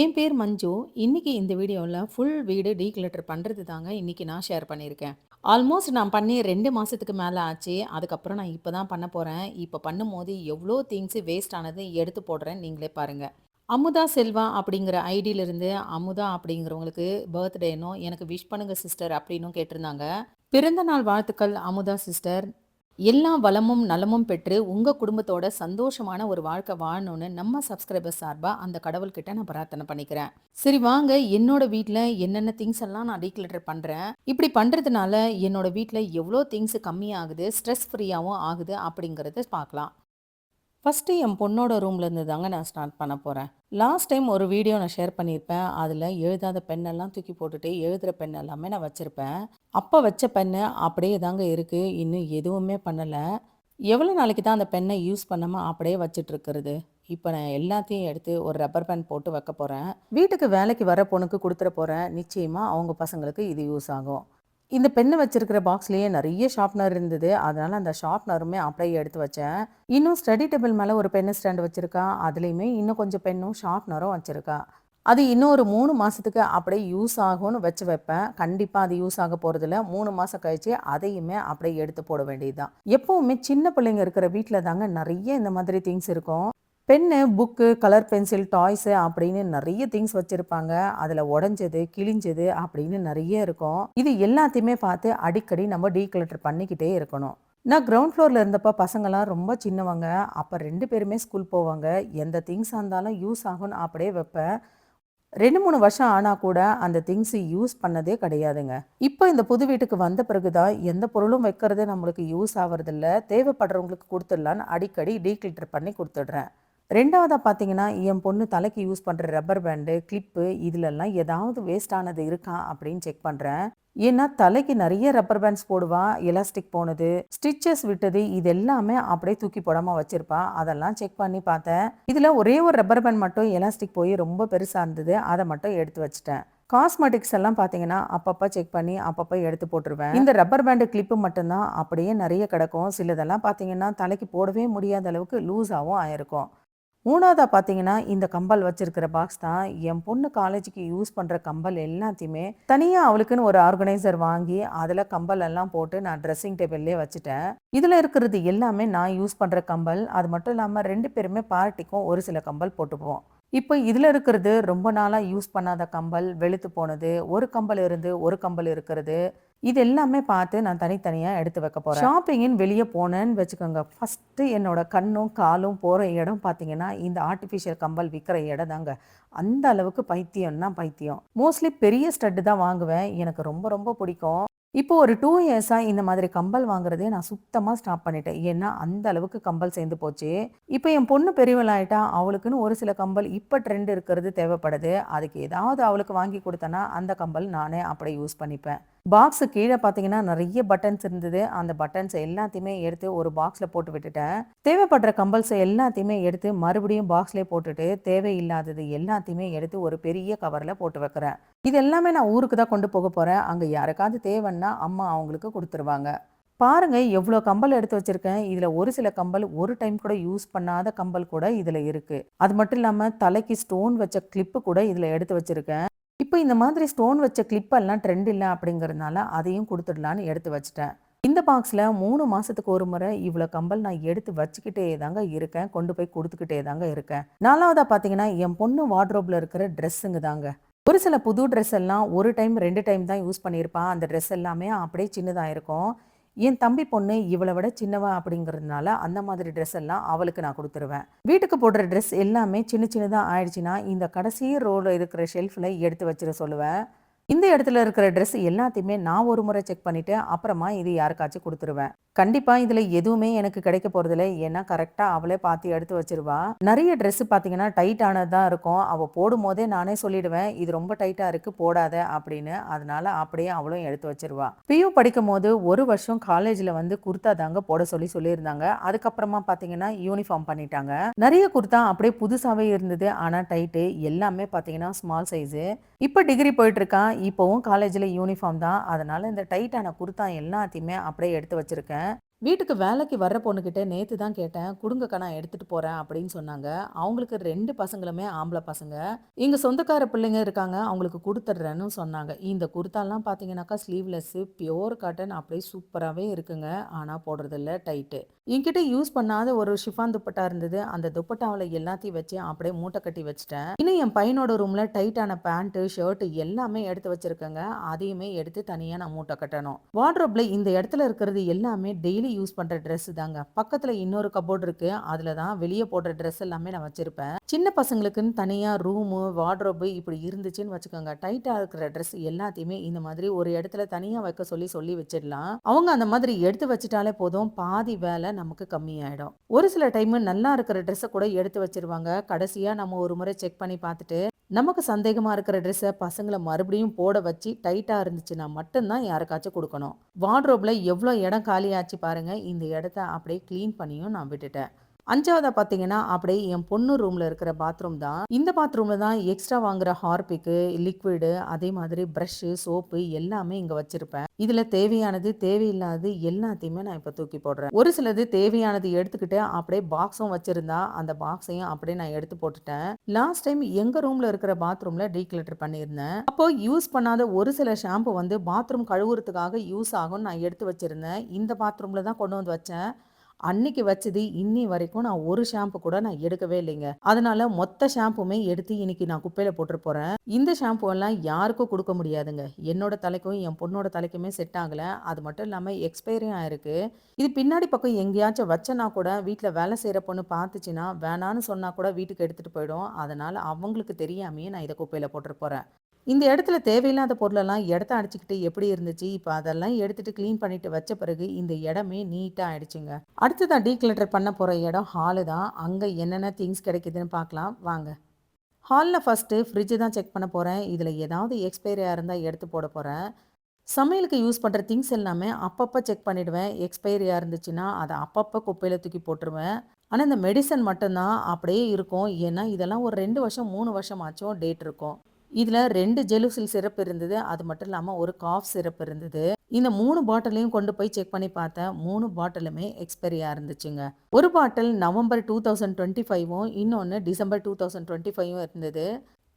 என் பேர் மஞ்சு. இன்றைக்கி இந்த வீடியோவில் ஃபுல் வீடு டீக்ளட்டர் பண்ணுறது தாங்க இன்றைக்கி நான் ஷேர் பண்ணியிருக்கேன். ஆல்மோஸ்ட் நான் பண்ணி ரெண்டு மாதத்துக்கு மேலே ஆச்சு. அதுக்கப்புறம் நான் இப்போ தான் பண்ண போகிறேன் இப்போ பண்ணும்போது எவ்வளோ திங்ஸ் வேஸ்ட் ஆனது எடுத்து போடுறேன். நீங்களே பாருங்கள் அமுதா செல்வா அப்படிங்கிற ஐடியிலிருந்து அமுதா அப்படிங்கிறவங்களுக்கு பர்த்டேனும் எனக்கு விஷ் பண்ணுங்க சிஸ்டர் அப்படின்னும் கேட்டிருந்தாங்க. பிறந்த நாள் வாழ்த்துக்கள் அமுதா சிஸ்டர். எல்லா வளமும், நலமும் பெற்று உங்கள் குடும்பத்தோட சந்தோஷமான ஒரு வாழ்க்கை வாழணும்னு நம்ம சப்ஸ்கிரைபர் சார்பாக அந்த கடவுள்கிட்ட நான் பிரார்த்தனை பண்ணிக்கிறேன். சரி வாங்க என்னோட வீட்டில் என்னென்ன திங்ஸ் எல்லாம் நான் டீக்ளட்டர் பண்ணுறேன் இப்படி பண்ணுறதுனால என்னோட வீட்டில் எவ்வளோ திங்ஸ் கம்மியாகுது, ஸ்ட்ரெஸ் ஃப்ரீயாகவும் ஆகுது அப்படிங்கிறத பார்க்கலாம். ஃபர்ஸ்ட்டு என் பொண்ணோட ரூம்ல இருந்து தாங்க நான் ஸ்டார்ட் பண்ண போகிறேன் லாஸ்ட் டைம் ஒரு வீடியோ நான் ஷேர் பண்ணியிருப்பேன். அதில் எழுதாத பென்னெல்லாம் தூக்கி போட்டுட்டு, எழுதுகிற பென் எல்லாமே நான் வச்சுருப்பேன். அப்போ வச்ச பெண்ணு அப்படியே தாங்க இருக்குது இன்னும் எதுவுமே பண்ணலை. எவ்வளோ நாளைக்கு தான் அந்த பெண்ணை யூஸ் பண்ணாமல் அப்படியே வச்சுட்டு இப்போ நான் எல்லாத்தையும் எடுத்து ஒரு ரப்பர் பேண்ட் போட்டு வைக்க போகிறேன் வீட்டுக்கு வேலைக்கு வர பொண்ணுக்கு கொடுத்துட போகிறேன் நிச்சயமாக அவங்க பசங்களுக்கு இது யூஸ் ஆகும். இந்த பென்னு வச்சிருக்கிற பாக்ஸ்லேயே நிறைய ஷார்ப்னர் இருந்தது. அதனால அந்த ஷார்ப்னருமே அப்படியே எடுத்து வச்சேன். இன்னும் ஸ்டடி டேபிள் மேலே ஒரு பென்னு ஸ்டாண்ட் வச்சிருக்கா. அதுலேயுமே இன்னும் கொஞ்சம் பென்னும், ஷார்ப்னரும் வச்சிருக்கா. அது இன்னும் ஒரு மூணு மாதத்துக்கு அப்படியே யூஸ் ஆகும்னு வச்சு வைப்பேன். கண்டிப்பாக அது யூஸ் ஆக போகிறதுல மூணு மாதம் கழிச்சு அதையுமே அப்படியே எடுத்து போட வேண்டியது தான். எப்போவுமே சின்ன பிள்ளைங்க இருக்கிற வீட்டில் தாங்க நிறைய இந்த மாதிரி திங்ஸ் இருக்கும். Pen, book, colour pencil, toys அப்படின்னு நிறைய திங்ஸ் வச்சுருப்பாங்க அதில் உடஞ்சது கிழிஞ்சது அப்படின்னு நிறைய இருக்கும். இது எல்லாத்தையுமே பார்த்து அடிக்கடி நம்ம டீக்ளட்டர் பண்ணிக்கிட்டே இருக்கணும். நான் கிரவுண்ட் ஃப்ளோரில் இருந்தப்போ பசங்கலாம் ரொம்ப சின்னவங்க. அப்போ ரெண்டு பேருமே ஸ்கூல் போவாங்க. எந்த திங்ஸாக இருந்தாலும் யூஸ் ஆகும்னு அப்படியே வைப்பேன். 2, 3 வருஷம் ஆனால் கூட அந்த திங்ஸ் யூஸ் பண்ணதே கிடையாதுங்க. இப்போ இந்த புது வீட்டுக்கு வந்த பிறகு தான் எந்த பொருளும் வைக்கிறது நம்மளுக்கு யூஸ் ஆகிறதில்ல தேவைப்படுறவங்களுக்கு கொடுத்துடலான்னு அடிக்கடி டீக்ளிட்டர் பண்ணி கொடுத்துடுறேன் ரெண்டாவதாக பார்த்தீங்கன்னா, என் பொண்ணு தலைக்கு யூஸ் பண்ணுற ரப்பர் பேண்டு, கிளிப்பு இதிலெல்லாம் ஏதாவது வேஸ்ட் ஆனது இருக்கா அப்படின்னு செக் பண்ணுறேன் ஏன்னா தலைக்கு நிறைய ரப்பர் பேண்ட்ஸ் போடுவா. எலாஸ்டிக் போனது, ஸ்டிச்சஸ் விட்டது இது எல்லாமே அப்படியே தூக்கி போடாமல் வச்சிருப்பா. அதெல்லாம் செக் பண்ணி பார்த்தேன். இதில் ஒரே ஒரு ரப்பர் பேண்ட் மட்டும் எலாஸ்டிக் போய் ரொம்ப பெருசாக இருந்தது. அதை மட்டும் எடுத்து வச்சிட்டேன் காஸ்மெட்டிக்ஸ் எல்லாம் பார்த்தீங்கன்னா, அப்பப்போ செக் பண்ணி அப்பப்போ எடுத்து போட்டுருவேன். இந்த ரப்பர் பேண்டு கிளிப்பு மட்டும் தான் அப்படியே நிறைய கிடக்கும். சிலதெல்லாம் பார்த்தீங்கன்னா, தலைக்கு போடவே முடியாத அளவுக்கு லூஸாகவும் ஆயிருக்கும். மூணாவதாக பார்த்தீங்கன்னா, இந்த கம்பல் வச்சிருக்கிற பாக்ஸ் தான் என் பொண்ணு காலேஜுக்கு யூஸ் பண்ணுற கம்பல் எல்லாத்தையுமே தனியாக அவளுக்குன்னு ஒரு ஆர்கனைசர் வாங்கி, அதில் கம்பல் எல்லாம் போட்டு நான் ட்ரெஸ்ஸிங் டேபிள்லேயே வச்சுட்டேன். இதில் இருக்கிறது எல்லாமே நான் யூஸ் பண்ணுற கம்பல். அது மட்டும் இல்லாமல் ரெண்டு பேருமே பார்ட்டிக்கும் ஒரு சில கம்பல் போட்டுப்போம். இப்போ இதில் இருக்கிறது ரொம்ப நாளாக யூஸ் பண்ணாத கம்பல், வெளுத்து போனது, ஒரு கம்பல் இருந்து ஒரு கம்பல் இருக்கிறது. இது எல்லாமே பார்த்து நான் தனித்தனியாக எடுத்து வைக்க போகிறேன் ஷாப்பிங்குன்னு வெளியே போனேன்னு வச்சுக்கோங்க. ஃபர்ஸ்ட்டு என்னோட கண்ணும், காலும் போகிற இடம் பார்த்தீங்கன்னா, இந்த ஆர்டிஃபிஷியல் கம்பல் விற்கிற இடம் தாங்க. அந்த அளவுக்கு பைத்தியம்னா பைத்தியம். மோஸ்ட்லி பெரிய ஸ்டட்டு தான் வாங்குவேன். எனக்கு ரொம்ப ரொம்ப பிடிக்கும். இப்போ ஒரு டூ இயர்ஸாக இந்த மாதிரி கம்பல் வாங்குறதே நான் சுத்தமாக ஸ்டாப் பண்ணிட்டேன். ஏன்னா, அந்த அளவுக்கு கம்பல் சேர்ந்து போச்சு. இப்போ என் பொண்ணு பெரியவளாயிட்டா. அவளுக்குன்னு ஒரு சில கம்பல் இப்போ ட்ரெண்ட் இருக்கிறது தேவைப்படுது. அதுக்கு ஏதாவது அவளுக்கு வாங்கி கொடுத்தேன்னா அந்த கம்பல் நானே அப்படியே யூஸ் பண்ணிப்பேன். பாக்ஸு கீழே பார்த்தீங்கன்னா, நிறைய பட்டன்ஸ் இருந்தது. அந்த பட்டன்ஸ் எல்லாத்தையுமே எடுத்து ஒரு பாக்ஸில் போட்டு விட்டுட்டேன். தேவைப்படுற கம்பல்ஸை எல்லாத்தையுமே எடுத்து மறுபடியும் பாக்ஸ்லேயே போட்டுட்டு, தேவையில்லாதது எல்லாத்தையுமே எடுத்து ஒரு பெரிய கவரில் போட்டு வைக்கிறேன். இது எல்லாமே நான் ஊருக்கு தான் கொண்டு போக போகிறேன் அங்கே யாருக்காவது தேவைன்னா அம்மா அவங்களுக்கு கொடுத்துருவாங்க பாருங்க எவ்வளோ கம்பல் எடுத்து வச்சிருக்கேன். இதில் ஒரு சில கம்பல் ஒரு டைம் கூட யூஸ் பண்ணாத கம்பல் கூட இதில் இருக்கு. அது மட்டும் இல்லாமல் தலைக்கு ஸ்டோன் வச்ச கிளிப்பு கூட இதில் எடுத்து வச்சிருக்கேன். இப்போ இந்த மாதிரி ஸ்டோன் வச்ச கிளிப்பெல்லாம் ட்ரெண்ட் இல்லை அப்படிங்கிறதுனால அதையும் கொடுத்துடலான்னு எடுத்து வச்சுட்டேன். இந்த பாக்ஸில் மூணு மாதத்துக்கு ஒரு முறை இவ்வளோ கம்பல் நான் எடுத்து வச்சுக்கிட்டே தாங்க இருக்கேன். கொண்டு போய் கொடுத்துக்கிட்டே தாங்க இருக்கேன். நாலாவதாக பார்த்தீங்கன்னா, என் பொண்ணு வார்ட்ரோப்பில் இருக்கிற ட்ரெஸ்ஸுங்க தாங்க. ஒரு சில புது ட்ரெஸ் எல்லாம் ஒரு டைம், ரெண்டு டைம் தான் யூஸ் பண்ணியிருப்பான் அந்த ட்ரெஸ் எல்லாமே அப்படியே சின்னதாக இருக்கும். என் தம்பி பொண்ணு இவளை விட சின்னவ அப்படிங்கிறதுனால, அந்த மாதிரி ட்ரெஸ் எல்லாம் அவளுக்கு நான் கொடுத்துருவேன் வீட்டுக்கு போடுற ட்ரெஸ் எல்லாமே சின்ன சின்னதாக ஆயிடுச்சுன்னா, இந்த கடைசி ரோடு இருக்கிற ஷெல்ஃப்ல எடுத்து வச்சிட சொல்லுவேன். இந்த இடத்துல இருக்கிற ட்ரெஸ் எல்லாத்தையுமே நான் ஒரு முறை செக் பண்ணிவிட்டு அப்புறமா இது யாருக்காச்சும் கொடுத்துருவேன் கண்டிப்பாக இதில் எதுவுமே எனக்கு கிடைக்க போறதில்ல. ஏன்னா கரெக்டாக அவளே பார்த்து எடுத்து வச்சிருவா. நிறைய ட்ரெஸ் பார்த்தீங்கன்னா, டைட் ஆனது தான் இருக்கும். போடும் போதே நானே சொல்லிடுவேன். இது ரொம்ப டைட்டாக இருக்குது போடாத அப்படின்னு. அதனால அப்படியே அவளும் எடுத்து வச்சிருவா. பியூ படிக்கும்போது ஒரு வருஷம் காலேஜில் வந்து குர்த்தா தாங்க போட சொல்லி சொல்லியிருந்தாங்க. அதுக்கப்புறமா பார்த்தீங்கன்னா, யூனிஃபார்ம் பண்ணிட்டாங்க. நிறைய குர்த்தா அப்படியே புதுசாகவே இருந்தது. ஆனால் டைட்டு எல்லாமே பார்த்தீங்கன்னா, ஸ்மால் சைஸு. இப்போ டிகிரி போயிட்டுருக்கான் இப்போவும் காலேஜில் யூனிஃபார்ம் தான். அதனால் இந்த டைட்டான குர்த்தா எல்லாத்தையுமே அப்படியே எடுத்து வச்சுருக்கேன் வீட்டுக்கு வேலைக்கு வர்ற பொண்ணுக்கிட்ட நேற்று தான் கேட்டேன். "குடுங்கக்கா நான் எடுத்துகிட்டு போகிறேன் அப்படின்னு சொன்னாங்க. அவங்களுக்கு ரெண்டு பசங்களுமே ஆம்பளை பசங்க. இங்கே சொந்தக்கார பிள்ளைங்க இருக்காங்க. அவங்களுக்கு கொடுத்துட்றேன்னு சொன்னாங்க. இந்த குர்த்தாலாம் பார்த்தீங்கன்னாக்கா ஸ்லீவ்லெஸ்ஸு, பியூர் காட்டன் அப்படியே சூப்பராகவே இருக்குங்க. ஆனால் போடுறதில்ல டைட்டு. என்கிட்ட யூஸ் பண்ணாத ஒரு ஷிஃபான் துப்பட்டா இருந்தது. அந்த துப்பட்டாவில் எல்லாத்தையும் வச்சு அப்படியே மூட்டை கட்டி வச்சுட்டேன். இன்னும் என் பையனோட ரூமில் டைட்டான பேண்ட்டு, ஷர்ட் எல்லாமே எடுத்து வச்சுருக்கேங்க அதையுமே எடுத்து தனியாக நான் மூட்டை கட்டணும். வார்ட்ரோப்பில் இந்த இடத்துல இருக்கிறது எல்லாமே டெய்லி யூஸ் பண்ற ட்ரெஸ்ஸு தாங்க. பக்கத்துல இன்னொரு கபோர்ட் இருக்கு. அதில் தான் வெளியே போடுற ட்ரெஸ் எல்லாமே நான் வச்சிருப்பேன். சின்ன பசங்களுக்குன்னு தனியாக ரூமு, வார்ட்ரோப்பு இப்படி இருந்துச்சுன்னு வச்சுக்கோங்க. டைட்டாக இருக்கிற ட்ரெஸ் எல்லாத்தையுமே இந்த மாதிரி ஒரு இடத்துல தனியாக வைக்க சொல்லி சொல்லி வச்சிடலாம். அவங்க அந்த மாதிரி எடுத்து வச்சுட்டாலே போதும். பாதி வேலை நமக்கு கம்மியாயிடும். ஒரு சில டைமு நல்லா இருக்கிற ட்ரெஸ்ஸை கூட எடுத்து வச்சிருவாங்க. கடைசியாக நம்ம ஒரு முறை செக் பண்ணி பார்த்துட்டு, நமக்கு சந்தேகமாக இருக்கிற ட்ரெஸ்ஸை பசங்களை மறுபடியும் போட வச்சு டைட்டாக இருந்துச்சுன்னா மட்டும்தான் யாருக்காச்சும் கொடுக்கணும் வார்ட்ரோப்பில் எவ்வளோ இடம் காலியாச்சு பாருங்கள் இந்த இடத்த அப்படியே க்ளீன் பண்ணியும் நான் விட்டுட்டேன். அஞ்சாவதாக பார்த்தீங்கன்னா, அப்படியே என் பொண்ணு ரூம்ல இருக்கிற பாத்ரூம் தான். இந்த பாத்ரூம்ல தான் எக்ஸ்ட்ரா வாங்குற ஹார்பிக்கு, லிக்விடு அதே மாதிரி பிரஷ்ஷு, சோப்பு எல்லாமே இங்க வச்சிருப்பேன். இதுல தேவையானது, தேவையில்லாதது எல்லாத்தையுமே நான் இப்போ தூக்கி போடுறேன். ஒரு சிலது தேவையானது எடுத்துக்கிட்டு அப்படியே பாக்ஸும் வச்சிருந்தா, அந்த பாக்ஸையும் அப்படியே நான் எடுத்து போட்டுட்டேன். லாஸ்ட் டைம் எங்க ரூம்ல இருக்கிற பாத்ரூம்ல டீக்ளட்டர் பண்ணியிருந்தேன். அப்போ யூஸ் பண்ணாத ஒரு சில ஷாம்பு வந்து பாத்ரூம் கழுவுறதுக்காக யூஸ் ஆகும்னு நான் எடுத்து வச்சிருந்தேன். இந்த பாத்ரூம்ல தான் கொண்டு வந்து வச்சேன். அன்னைக்கு வச்சது இன்னி வரைக்கும் நான் ஒரு ஷாம்பு கூட நான் எடுக்கவே இல்லைங்க. அதனால மொத்த ஷாம்புமே எடுத்து இன்னைக்கு நான் குப்பையில போட்டு போறேன். இந்த ஷாம்பு எல்லாம் யாருக்கும் கொடுக்க முடியாதுங்க. என்னோட தலைக்கும், என் பொண்ணோட தலைக்குமே செட் ஆகல. அது மட்டும் இல்லாம எக்ஸ்பைரியும் ஆயிருக்கு. இது பின்னாடி பக்கம் எங்கேயாச்சும் வச்சேன்னா கூட வீட்டில் வேலை செய்கிற பொண்ணு பார்த்துச்சுன்னா, வேணான்னு சொன்னா கூட வீட்டுக்கு எடுத்துட்டு போயிடும். அதனால அவங்களுக்கு தெரியாமையே நான் இதை குப்பையில போட்டு போறேன். இந்த இடத்துல தேவையில்லாத பொருளெல்லாம் இடத்த அடிச்சுக்கிட்டு எப்படி இருந்துச்சு, இப்போ அதெல்லாம் எடுத்துட்டு க்ளீன் பண்ணிட்டு வச்ச பிறகு இந்த இடமே நீட்டாக ஆயிடுச்சுங்க. தான் டீக்ளட்டர் பண்ண போகிற இடம் ஹாலு தான். அங்கே என்னென்ன திங்ஸ் கிடைக்குதுன்னு பார்க்கலாம் வாங்க. ஹாலில் ஃபஸ்ட்டு ஃப்ரிட்ஜு தான் செக் பண்ண போகிறேன் இதில் ஏதாவது எக்ஸ்பைரியாக இருந்தால் எடுத்து போட போகிறேன் சமையலுக்கு யூஸ் பண்ணுற திங்ஸ் எல்லாமே அப்பப்போ செக் பண்ணிவிடுவேன் எக்ஸ்பைரியாக இருந்துச்சுன்னா, அதை அப்பப்போ குப்பையில் தூக்கி போட்டுருவேன். ஆனால் இந்த மெடிசன் மட்டும்தான் அப்படியே இருக்கும். ஏன்னா இதெல்லாம் ஒரு ரெண்டு வருஷம், 3 வருஷமாச்சும் டேட் இருக்கும். இதில் ரெண்டு ஜெலுசில் சிரப் இருந்தது. அது மட்டும் இல்லாமல் ஒரு காஃப் சிரப் இருந்தது. இந்த மூணு பாட்டிலையும் கொண்டு போய் செக் பண்ணி பார்த்தேன். மூணு பாட்டிலுமே எக்ஸ்பைரியாக இருந்துச்சுங்க. ஒரு bottle November two thousand twenty ஃபைவும் இன்னொன்று டிசம்பர் 2025வும் இருந்தது.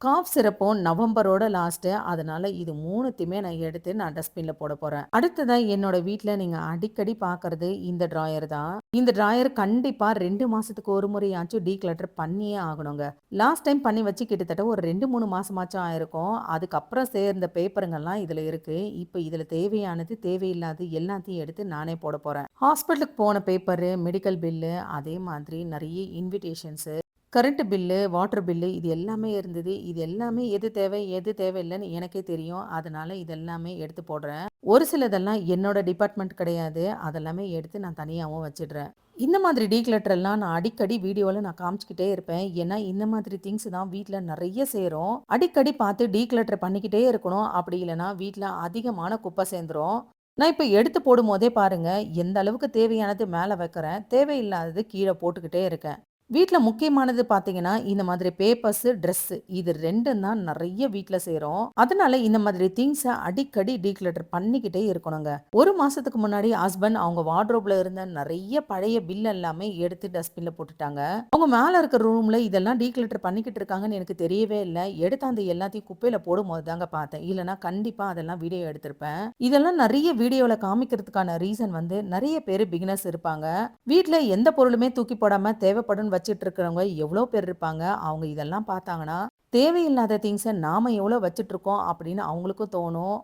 காஃப் சிரப்பும் நவம்பரோட லாஸ்ட்டு. அதனால் இது மூணுத்தையுமே நான் எடுத்து நான் டஸ்ட்பினில் போட போகிறேன் அடுத்ததாக என்னோட வீட்டில் நீங்கள் அடிக்கடி பார்க்கறது இந்த ட்ராயர் தான். இந்த ட்ராயர் கண்டிப்பாக ரெண்டு மாதத்துக்கு ஒரு முறையாச்சும் டீக்ளட்டர் பண்ணியே ஆகணுங்க. லாஸ்ட் டைம் பண்ணி வச்சு கிட்டத்தட்ட ஒரு ரெண்டு மூணு மாதமாச்சும் ஆயிருக்கும். அதுக்கப்புறம் சேர்ந்த பேப்பருங்கள்லாம் இதில் இருக்குது இப்போ இதில் தேவையானது, தேவையில்லாது எல்லாத்தையும் எடுத்து நானே போட போகிறேன் ஹாஸ்பிட்டலுக்கு போன பேப்பரு, மெடிக்கல் பில்லு, அதே மாதிரி நிறைய invitations, current bill, water bill இது எல்லாமே இருந்தது. இது எல்லாமே எது தேவை, எது தேவையில்லைன்னு எனக்கே தெரியும். அதனால இதெல்லாமே எடுத்து போடுறேன். ஒரு சிலதெல்லாம் என்னோட டிபார்ட்மெண்ட் கிடையாது. அதெல்லாமே எடுத்து நான் தனியாகவும் வச்சுடுறேன். இந்த மாதிரி டீக்ளட்டர் எல்லாம் நான் அடிக்கடி வீடியோவில் நான் காமிச்சிக்கிட்டே இருப்பேன். ஏன்னா இந்த மாதிரி திங்ஸ் தான் வீட்டில் நிறைய சேரும். அடிக்கடி பார்த்து டீக்ளட்டர் பண்ணிக்கிட்டே இருக்கணும். அப்படி இல்லைனா வீட்டில் அதிகமான குப்பை சேர்ந்துரும். நான் இப்போ எடுத்து போடும்போதே பாருங்கள் எந்த அளவுக்கு தேவையானது மேலே வைக்கிறேன். தேவையில்லாதது கீழே போட்டுக்கிட்டே இருக்கேன். வீட்டில் முக்கியமானது பார்த்தீங்கன்னா, இந்த மாதிரி பேப்பர்ஸு, ட்ரெஸ்ஸு இது ரெண்டும் தான் நிறைய வீட்டில் சேரும். அதனால இந்த மாதிரி திங்ஸை அடிக்கடி டீக்ளட்டர் பண்ணிக்கிட்டே இருக்கணுங்க. ஒரு மாதத்துக்கு முன்னாடி ஹஸ்பண்ட் அவங்க வார்ட்ரோப்ல இருந்த நிறைய பழைய பில் எல்லாமே எடுத்து டஸ்ட்பின்ல போட்டுட்டாங்க. அவங்க மேலே இருக்கிற ரூமில் இதெல்லாம் டீக்ளட்டர் பண்ணிக்கிட்டு இருக்காங்கன்னு எனக்கு தெரியவே இல்ல. எடுத்தாந்து எல்லாத்தையும் குப்பையில் போடும்போது தாங்க பார்த்தேன். இல்லைனா கண்டிப்பாக அதெல்லாம் வீடியோ எடுத்திருப்பேன். இதெல்லாம் நிறைய வீடியோவில் காமிக்கிறதுக்கான ரீசன் வந்து நிறைய பேர் பிகினர்ஸ் இருப்பாங்க. வீட்டில் எந்த பொருளுமே தூக்கி போடாமல் தேவைப்படும் வச்சுட்டு இருக்கிறவங்க எவ்வளோ பேர் இருப்பாங்க. அவங்க இதெல்லாம் பார்த்தாங்கன்னா, தேவையில்லாத திங்ஸை நாம் எவ்வளோ வச்சுட்ருக்கோம் அப்படின்னு அவங்களுக்கும் தோணும்.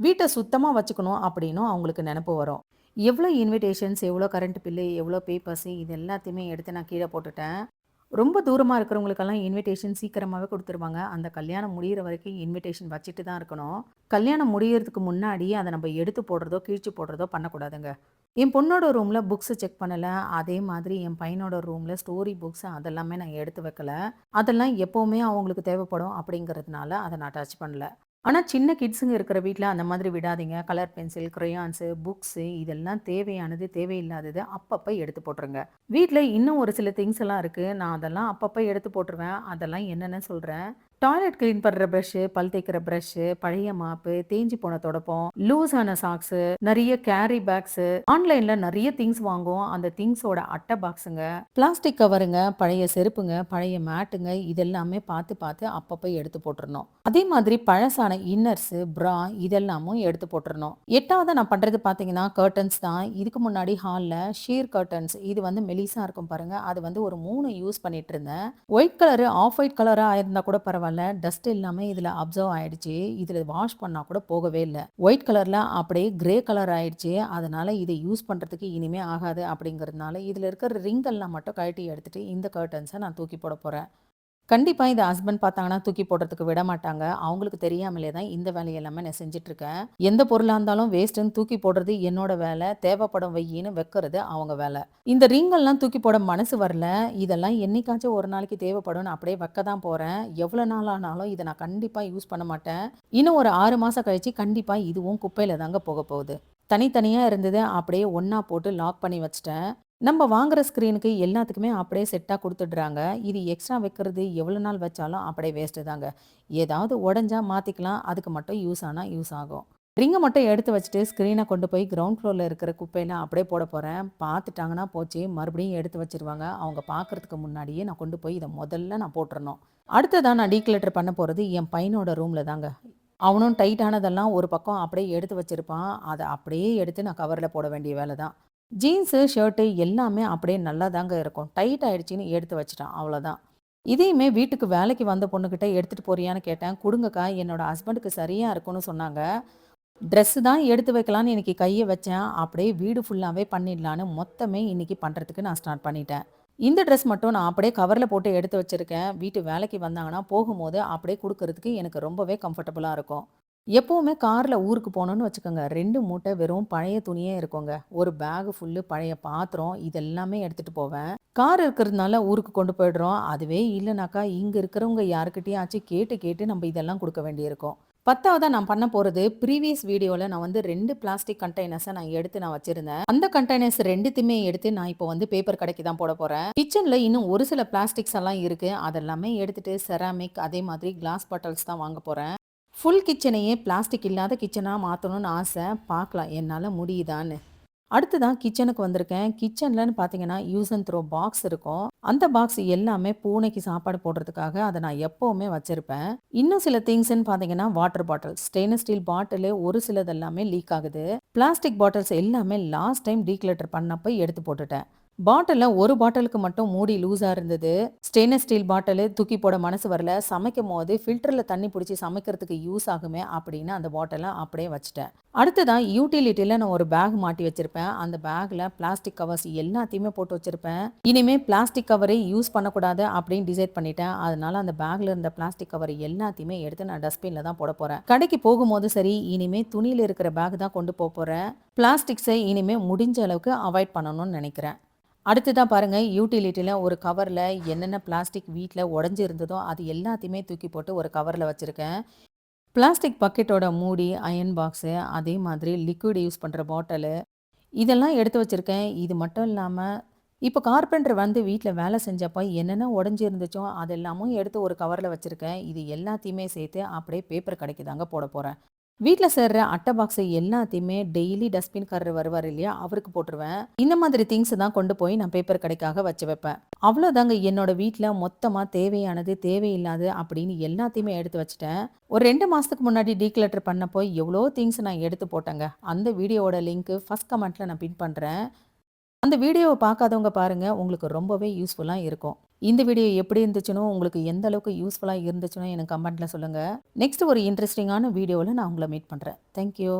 வீட்டை சுத்தமாக வச்சுக்கணும் அப்படின்னும் அவங்களுக்கு நினப்பு வரும். எவ்வளோ இன்விடேஷன்ஸ், எவ்வளோ கரண்ட் பில்லு, எவ்வளோ பேப்பர்ஸு இது எல்லாத்தையுமே எடுத்து நான் கீழே போட்டுட்டேன். ரொம்ப தூரமாக இருக்கிறவங்களுக்கெல்லாம் இன்விடேஷன் சீக்கிரமாகவே கொடுத்துருவாங்க அந்த கல்யாணம் முடியிற வரைக்கும் இன்விடேஷன் வச்சுட்டு தான் இருக்கணும். கல்யாணம் முடியறதுக்கு முன்னாடி அதை நம்ம எடுத்து போடுறதோ, கிழிச்சு போடுறதோ பண்ணக்கூடாதுங்க. என் பொண்ணோட ரூமில் புக்ஸை செக் பண்ணலை அதே மாதிரி என் பையனோட ரூமில் ஸ்டோரி புக்ஸ் அதெல்லாமே நான் எடுத்து வைக்கல. அதெல்லாம் எப்போவுமே அவங்களுக்கு தேவைப்படும் அப்படிங்கிறதுனால அதை நான் டச் பண்ணல. ஆனால் சின்ன கிட்ஸுங்க இருக்கிற வீட்டில் அந்த மாதிரி விடாதீங்க. கலர் பென்சில், க்ரையான்ஸு புக்ஸு இதெல்லாம் தேவையானது, தேவையில்லாதது அப்பப்போ எடுத்து போட்டுருங்க. வீட்டில் இன்னும் ஒரு சில திங்ஸ் எல்லாம் இருக்குது நான் அதெல்லாம் அப்பப்போ எடுத்து போட்டுருவேன். அதெல்லாம் என்னென்னு சொல்கிறேன் டாய்லெட் கிளீன் பண்ற பிரஷ்ஷு, பல் தேய்க்கிற பிரஷ்ஷு, பழைய மாப்பு, தேஞ்சு போன தொடப்பம், லூஸான சாக்ஸு, நிறைய கேரி பேக்ஸு, ஆன்லைன்ல நிறைய திங்ஸ் வாங்குவோம். அந்த திங்ஸோட அட்டை பாக்ஸுங்க, பிளாஸ்டிக் கவருங்க, பழைய செருப்புங்க, பழைய மேட்டுங்க இதெல்லாமே பார்த்து பார்த்து அப்பப்போ எடுத்து போட்டுறணும். அதே மாதிரி பழசான இன்னர்ஸு, ப்ரா இதெல்லாமும் எடுத்து போட்டுறணும். 8வதா நான் பண்றது பார்த்தீங்கன்னா, கர்டன்ஸ் தான். இதுக்கு முன்னாடி ஹால்ல ஷீர் கர்டன்ஸ் இது வந்து மெலிசா இருக்கும் பாருங்க. அது வந்து ஒரு மூணு யூஸ் பண்ணிட்டு இருந்தேன். ஒயிட் கலரு, ஆஃப் ஒயிட் கலராக ஆயிருந்தா கூட பரவாயில்ல பரவாயில்ல டஸ்ட் எல்லாமே இதில் அப்சர்வ் ஆயிடுச்சு. இதில் வாஷ் பண்ணால் கூட போகவே இல்லை ஒயிட் கலரில் அப்படியே கிரே கலர் ஆயிடுச்சு. அதனால் இதை யூஸ் பண்ணுறதுக்கு இனிமே ஆகாது அப்படிங்கிறதுனால, இதில் இருக்கிற ரிங்கெல்லாம் மட்டும் கழட்டி எடுத்துட்டு, இந்த கர்ட்டன்ஸை நான் தூக்கி போட போகிறேன் கண்டிப்பாக இதை ஹஸ்பண்ட் பார்த்தாங்கன்னா தூக்கி போடுறதுக்கு விட மாட்டாங்க. அவங்களுக்கு தெரியாமலே தான் இந்த வேலையை எல்லாமே நான் செஞ்சுட்டு இருக்கேன். எந்த பொருளாக இருந்தாலும் வேஸ்ட்டுன்னு தூக்கி போடுறது என்னோட வேலை. தேவைப்படும் வையின்னு வைக்கிறது அவங்க வேலை. இந்த ரிங்கெல்லாம் தூக்கி போட மனசு வரல. இதெல்லாம் என்னைக்காச்சும் ஒரு நாளைக்கு தேவைப்படும்னு அப்படியே வைக்க தான் போகிறேன் எவ்வளோ நாள் ஆனாலும் இதை நான் கண்டிப்பாக யூஸ் பண்ண மாட்டேன். இன்னும் ஒரு ஆறு மாதம் கழிச்சு கண்டிப்பாக இதுவும் குப்பையில் தாங்க போக போகுது. தனித்தனியாக இருந்தது அப்படியே ஒன்றா போட்டு லாக் பண்ணி வச்சிட்டேன் நம்ம வாங்குற ஸ்க்ரீனுக்கு எல்லாத்துக்குமே அப்படியே செட்டாக கொடுத்துட்றாங்க இது எக்ஸ்ட்ரா வைக்கிறது எவ்வளோ நாள் வச்சாலும் அப்படியே வேஸ்ட்டு தாங்க. ஏதாவது உடஞ்சா மாற்றிக்கலாம் அதுக்கு மட்டும் யூஸ் ஆனால் யூஸ் ஆகும். ரிங்கை மட்டும் எடுத்து வச்சுட்டு ஸ்க்ரீனை கொண்டு போய் கிரவுண்ட் ஃப்ளோரில் இருக்கிற குப்பையில் அப்படியே போட போகிறேன் பார்த்துட்டாங்கன்னா போச்சு. மறுபடியும் எடுத்து வச்சுருவாங்க. அவங்க பார்க்கறதுக்கு முன்னாடியே நான் கொண்டு போய் இதை முதல்ல நான் போட்டுறணும். அடுத்ததான் நான் டீக்ளட்டர் பண்ண போகிறது என் பையனோட ரூமில் தாங்க. அவனும் டைட்டானதெல்லாம் ஒரு பக்கம் அப்படியே எடுத்து வச்சிருப்பான். அதை அப்படியே எடுத்து நான் கவரில் போட வேண்டிய வேலை தான். ஜீன்ஸு, ஷர்ட்டு எல்லாமே அப்படியே நல்லா தாங்க இருக்கும். டைட் ஆயிடுச்சுன்னு எடுத்து வச்சுட்டான். அவ்வளோதான். இதையுமே வீட்டுக்கு வேலைக்கு வந்த பொண்ணுக்கிட்ட எடுத்துகிட்டு போறியான்னு கேட்டேன். கொடுங்கக்கா என்னோட ஹஸ்பண்டுக்கு சரியாக இருக்கும்னு சொன்னாங்க. ட்ரெஸ்ஸு தான் எடுத்து வைக்கலான்னு இன்றைக்கி கையை வச்சேன். அப்படியே வீடு ஃபுல்லாகவே பண்ணிடலான்னு மொத்தமே இன்னைக்கு பண்ணுறதுக்கு நான் ஸ்டார்ட் பண்ணிட்டேன். இந்த ட்ரெஸ் மட்டும் நான் அப்படியே கவரில் போட்டு எடுத்து வச்சுருக்கேன் வீட்டு வேலைக்கு வந்தாங்கன்னா போகும்போது அப்படியே கொடுக்கறதுக்கு எனக்கு ரொம்பவே கம்ஃபர்டபுளாக இருக்கும். எப்போவுமே காரில் ஊருக்கு போகணுன்னு வச்சுக்கோங்க. ரெண்டு மூட்டை வெறும் பழைய துணியே இருக்குங்க. ஒரு பேக் ஃபுல்லு பழைய பாத்திரம் இதெல்லாமே எடுத்துகிட்டு போவேன். கார் இருக்கிறதுனால ஊருக்கு கொண்டு போயிடுறோம். அதுவே இல்லைனாக்கா இங்கே இருக்கிறவங்க யாருக்கிட்டேயாச்சும் கேட்டு கேட்டு நம்ம இதெல்லாம் கொடுக்க வேண்டியிருக்கும். 10வதா நான் பண்ண போகிறது ப்ரீவியஸ் வீடியோவில் நான் வந்து ரெண்டு பிளாஸ்டிக் கண்டெய்னர்ஸை நான் எடுத்து நான் வச்சுருந்தேன் அந்த கண்டெய்னர்ஸ் ரெண்டுத்தையுமே எடுத்து நான் இப்போ வந்து பேப்பர் கடைக்கு தான் போட போகிறேன் கிச்சனில் இன்னும் ஒரு சில பிளாஸ்டிக்ஸ் எல்லாம் இருக்குது அதெல்லாமே எடுத்துகிட்டு செராமிக் அதே மாதிரி கிளாஸ் பாட்டில்ஸ் தான் வாங்க போகிறேன் ஃபுல் கிச்சனையே பிளாஸ்டிக் இல்லாத கிச்சனாக மாற்றணும்னு ஆசை. பார்க்கலாம் என்னால் முடியுதான்னு. அடுத்து தான் கிச்சனுக்கு வந்திருக்கேன். கிச்சன்லன்னு பார்த்தீங்கன்னா, யூஸ் அண்ட் த்ரோ பாக்ஸ் இருக்கும். அந்த பாக்ஸ் எல்லாமே பூனைக்கு சாப்பாடு போடுறதுக்காக அதை நான் எப்போவுமே வச்சுருப்பேன் இன்னும் சில திங்ஸ்ன்னு பார்த்தீங்கன்னா, water bottle. Stainless steel bottle ஒரு சிலது எல்லாமே லீக் ஆகுது. பிளாஸ்டிக் பாட்டில்ஸ் எல்லாமே லாஸ்ட் டைம் டீக்ளட்டர் பண்ணப்போ எடுத்து போட்டுட்டேன். பாட்டில்ல ஒரு பாட்டிலுக்கு மட்டும் மூடி லூஸாக இருந்தது. ஸ்டெயின்லெஸ் ஸ்டீல் பாட்டிலு தூக்கி போட மனசு வரல. சமைக்கும்போது ஃபில்டரில் தண்ணி பிடிச்சி சமைக்கிறதுக்கு யூஸ் ஆகுமே அப்படின்னு அந்த பாட்டிலை அப்படியே வச்சுட்டேன். அடுத்ததான் யூட்டிலிட்டியில் நான் ஒரு பேக் மாட்டி வச்சுருப்பேன் அந்த பேக்கில் பிளாஸ்டிக் கவர்ஸ் எல்லாத்தையுமே போட்டு வச்சுருப்பேன் இனிமேல் பிளாஸ்டிக் கவரை யூஸ் பண்ணக்கூடாது அப்படின்னு டிசைட் பண்ணிட்டேன். அதனால அந்த பேக்கில் இருந்த பிளாஸ்டிக் கவர் எல்லாத்தையுமே எடுத்து நான் டஸ்ட்பினில் தான் போட போகிறேன் கடைக்கு போகும்போது சரி, இனிமே துணியில் இருக்கிற பேக் தான் கொண்டு போக போகிறேன் பிளாஸ்டிக்ஸை இனிமேல் முடிஞ்ச அளவுக்கு அவாய்ட் பண்ணணும்னு நினைக்கிறேன். அடுத்து தான் பாருங்கள் யூட்டிலிட்டியில் ஒரு கவரில் என்னென்ன பிளாஸ்டிக் வீட்டில் உடஞ்சி இருந்ததோ அது எல்லாத்தையுமே தூக்கி போட்டு ஒரு கவரில் வச்சுருக்கேன். பிளாஸ்டிக் பக்கெட்டோட மூடி, அயன் பாக்ஸு அதே மாதிரி லிக்விட் யூஸ் பண்ணுற பாட்டிலு இதெல்லாம் எடுத்து வச்சுருக்கேன். இது மட்டும் இல்லாமல் இப்போ கார்பெண்டர் வந்து வீட்டில் வேலை செஞ்சப்போ என்னென்ன உடஞ்சி இருந்துச்சோ அதெல்லாமும் எடுத்து ஒரு கவரில் வச்சுருக்கேன். இது எல்லாத்தையுமே சேர்த்து அப்படியே பேப்பர் கடைக்கு தாங்க போட போகிறேன் வீட்டில் சேர்ற அட்டை பாக்ஸை எல்லாத்தையுமே டெய்லி டஸ்ட்பின்காரர் வருவார் இல்லையா? அவருக்கு போட்டுருவேன். இந்த மாதிரி திங்ஸ் தான் கொண்டு போய் நான் பேப்பர் கடைக்காக வச்சு வைப்பேன். அவ்வளோதாங்க என்னோட வீட்டில் மொத்தமாக தேவையானது, தேவையில்லாது அப்படின்னு எல்லாத்தையுமே எடுத்து வச்சுட்டேன். ஒரு ரெண்டு மாதத்துக்கு முன்னாடி டீக்ளட்டர் பண்ணப்போ எவ்வளோ திங்ஸ் நான் எடுத்து போட்டேங்க. அந்த வீடியோவோட லிங்க்கு ஃபர்ஸ்ட் கமெண்ட்டில் நான் பின் பண்ணுறேன் அந்த வீடியோவை பார்க்காதவங்க பாருங்க. உங்களுக்கு ரொம்பவே யூஸ்ஃபுல்லாக இருக்கும். இந்த வீடியோ எப்படி இருந்துச்சுனோ, உங்களுக்கு எந்த அளவுக்கு யூஸ்ஃபுல்லாக இருந்துச்சுனோ எனக்கு கமெண்ட்டில் சொல்லுங்கள் நெக்ஸ்ட் ஒரு இன்ட்ரெஸ்டிங்கான வீடியோவில் நான் உங்களை மீட் பண்ணுறேன் தேங்க் யூ.